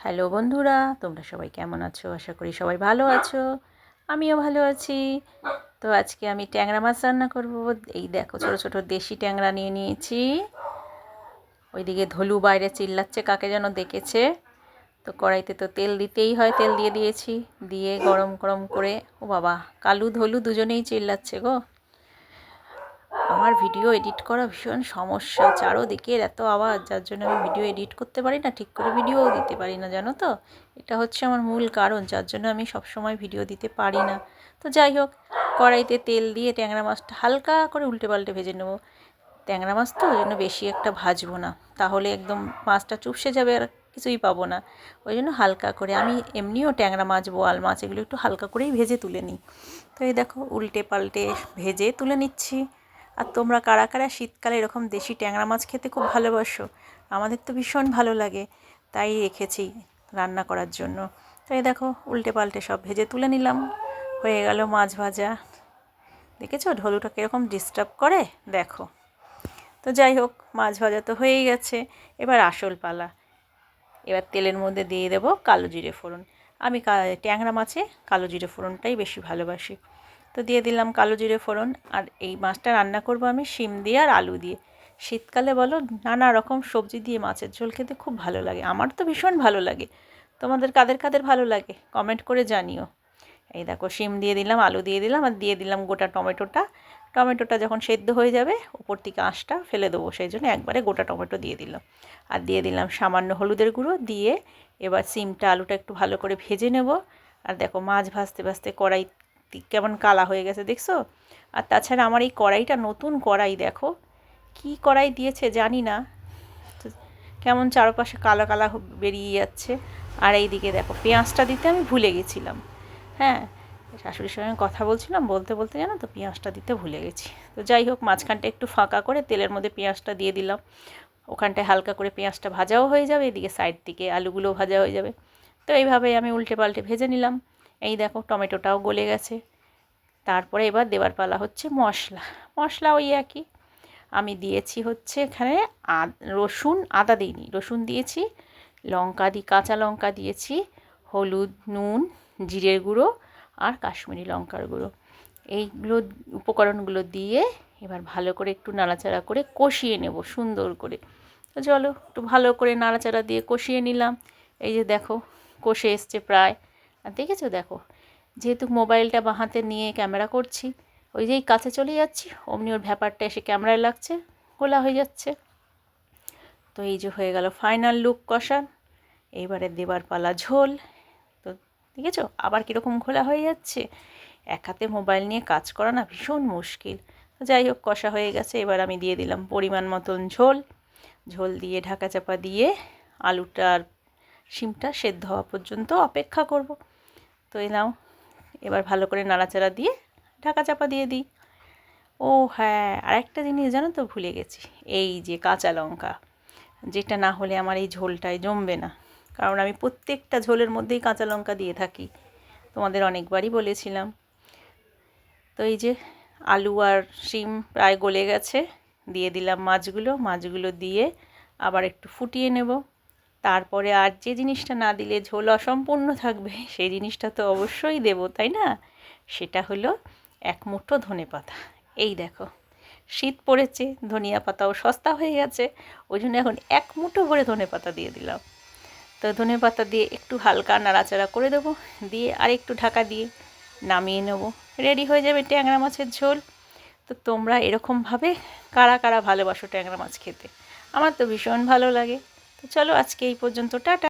Hello বন্ধুরা, তোমরা সবাই কেমন আছো? আশা করি সবাই ভালো আছো। আমিও ভালো আছি। তো আজকে আমি ট্যাংরা মাছ রান্না করব। এই দেখো, ছোট ছোট দেশি ট্যাংরা নিয়ে নিয়েছি। ওইদিকে ধলু বাইরে চিল্লাচ্ছে, কাকে যেন দেখেছে। তো কড়াইতে তো তেল দিতেই হয়, তেল দিয়ে দিয়েছি। দিয়ে গরম গরম করে, ও বাবা, কালু ধলু দুজনেই চিল্লাচ্ছে গো। আমার ভিডিও এডিট করা ভীষণ সমস্যা। চারোদিকের এত আওয়াজ, যার জন্য আমি ভিডিও এডিট করতে পারি না, ঠিক করে ভিডিওও দিতে পারি না, জানো তো? এটা হচ্ছে আমার মূল কারণ, যার জন্য আমি সবসময় ভিডিও দিতে পারি না। তো যাই হোক, কড়াইতে তেল দিয়ে ট্যাংরা মাছটা হালকা করে উল্টে পাল্টে ভেজে নেব। ট্যাংরা মাছ তো ওই জন্য বেশি একটা ভাজবো না। তাহলে একদম মাছটা চুপসে যাবে আর কিছুই পাবো না। ওই জন্য হালকা করে, আমি এমনিও ট্যাংরা মাছ, বোয়াল মাছ, এগুলো একটু হালকা করেই ভেজে তুলে নিই। তো এই দেখো উল্টে পাল্টে ভেজে তুলে নিচ্ছি। আর তোমরা কারা কারা শীতকালে এরকম দেশি ট্যাংরা মাছ খেতে খুব ভালোবাসো? আমাদের তো ভীষণ ভালো লাগে। তাই রেখেছি রান্না করার জন্য। তাই দেখো উল্টে পাল্টে সব ভেজে তুলে নিলাম। হয়ে গেল মাছ ভাজা। দেখেছ? ঢলুটা কীরকম ডিস্টার্ব করে? দেখো। তো যাই হোক, মাছ ভাজা তো হয়েই গেছে। এবার আসল পালা। এবার তেলের মধ্যে দিয়ে দেবো কালো জিরে ফোড়ন। আমি ট্যাংরা মাছে কালো জিরে ফোড়নটাই বেশি ভালোবাসি। তো দিয়ে দিলাম কালো জিরে ফোড়ন আর এই মাছটা রান্না করব আমি শিম দিয়ে আর আলু দিয়ে। শীতকালে বলো নানা রকম সবজি দিয়ে মাছের ঝোল খেতে খুব ভালো লাগে। আমার তো ভীষণ ভালো লাগে। তোমাদের কাদের কাদের ভালো লাগে? কমেন্ট করে জানিও। এই দেখো শিম দিয়ে দিলাম, আলু দিয়ে দিলাম আর দিয়ে দিলাম গোটা টমেটোটা। টমেটোটা যখন সেদ্ধ হয়ে যাবে ওপর থেকে আঁশটা ফেলে দেবো। সেই জন্য একবারে গোটা টমেটো দিয়ে দিলাম। আর দিয়ে দিলাম সামান্য হলুদের গুঁড়ো দিয়ে এবার সিমটা আলুটা একটু ভালো করে ভেজে নেব। আর দেখো মাছ ভাজতে ভাজতে কড়াই কেমন কালা হয়ে গেছে, দেখছ? আর তাছাড়া আমার এই কড়াইটা নতুন কড়াই, দেখো। কি কড়াই দিয়েছে জানি না। কেমন চারপাশে কালো কালা বেরিয়ে যাচ্ছে। আর এই দিকে দেখো, পেঁয়াজটা দিতে আমি ভুলে গেছিলাম। হ্যাঁ শাশুড়ির সঙ্গে কথা বলছিলাম, বলতে বলতে জানো তো, পেঁয়াজটা দিতে ভুলে গেছি। তো যাই হোক, মাঝখানটা একটু ফাঁকা করে তেলের মধ্যে পেঁয়াজটা দিয়ে দিলাম। ওখানটায় হালকা করে পেঁয়াজটা ভাজাও হয়ে যাবে, এদিকে সাইড থেকে আলুগুলোও ভাজা হয়ে যাবে। তো এইভাবে আমি উল্টে পাল্টে ভেজে নিলাম। এই দেখো টমেটোটাও গলে গেছে। তারপরে এবার দেবার পালা হচ্ছে মশলা। মশলা ওই একই। আমি দিয়েছি হচ্ছে এখানে রসুন আদা দিইনি, রসুন দিয়েছি, লঙ্কা দিই কাঁচা লঙ্কা দিয়েছি, হলুদ, নুন, জিরের গুঁড়ো আর কাশ্মীরি লঙ্কার গুঁড়ো। এইগুলো উপকরণগুলো দিয়ে এবার ভালো করে একটু নাড়াচাড়া করে কষিয়ে নেব সুন্দর করে। তো চলো একটু ভালো করে নাড়াচাড়া দিয়ে কষিয়ে নিলাম। এই যে দেখো, কষে এসছে প্রায়। আর দেখেছ দেখো, যেহেতু মোবাইলটা বাঁ হাতে নিয়ে ক্যামেরা করছি, ওই যেই কাছে চলে যাচ্ছি, অমনি ওর ব্যাপারটা এসে ক্যামেরায় লাগছে খোলা হয়ে যাচ্ছে। তো এই যে হয়ে গেল ফাইনাল লুক কষা এইবারে দেবার পালা ঝোল। তো দেখেছ আবার কীরকম খোলা হয়ে যাচ্ছে? এক হাতে মোবাইল নিয়ে কাজ করা না ভীষণ মুশকিল। যাই হোক, কষা হয়ে গেছে, এবার আমি দিয়ে দিলাম পরিমাণ মতন ঝোল। ঝোল দিয়ে ঢাকা চাপা দিয়ে আলুটার শিমটা সেদ্ধ হওয়া পর্যন্ত অপেক্ষা করব। তো এই নাও। এবার ভালো করে নাড়াচাড়া দিয়ে ঢাকা চাপা দিয়ে দিই। ও হ্যাঁ আরেকটা জিনিস জানো তো ভুলে গেছি। এই যে কাঁচা লঙ্কা, যেটা না হলে আমার এই ঝোলটায় জমবে না। কারণ আমি প্রত্যেকটা ঝোলের মধ্যেই কাঁচা লঙ্কা দিয়ে থাকি। তোমাদের অনেকবারই বলেছিলাম। তো এই যে আলু আর শিম প্রায় গলে গেছে, দিয়ে দিলাম মাছগুলো। মাছগুলো দিয়ে আবার একটু ফুটিয়ে নেব। তারপরে আর যে জিনিসটা না দিলে ঝোল অসম্পূর্ণ থাকবে, সেই জিনিসটা তো অবশ্যই দেবো, তাই না? সেটা হলো এক মুঠো ধনে পাতা। এই দেখো, শীত পড়েছে, ধনিয়া পাতাও সস্তা হয়ে গেছে, ওই জন্য এখন এক মুঠো ভরে ধনে পাতা দিয়ে দিলাম। তো ধনে পাতা দিয়ে একটু হালকা নাড়াচাড়া করে দেবো, দিয়ে আর একটু ঢাকা দিয়ে নামিয়ে নেব। রেডি হয়ে যাবে ট্যাংরা মাছের ঝোল। তো তোমরা এরকমভাবে কারা কারা ভালোবাসো ট্যাংরা মাছ খেতে? আমার তো ভীষণ ভালো লাগে। চলো আজকে এই পর্যন্ত টাটা।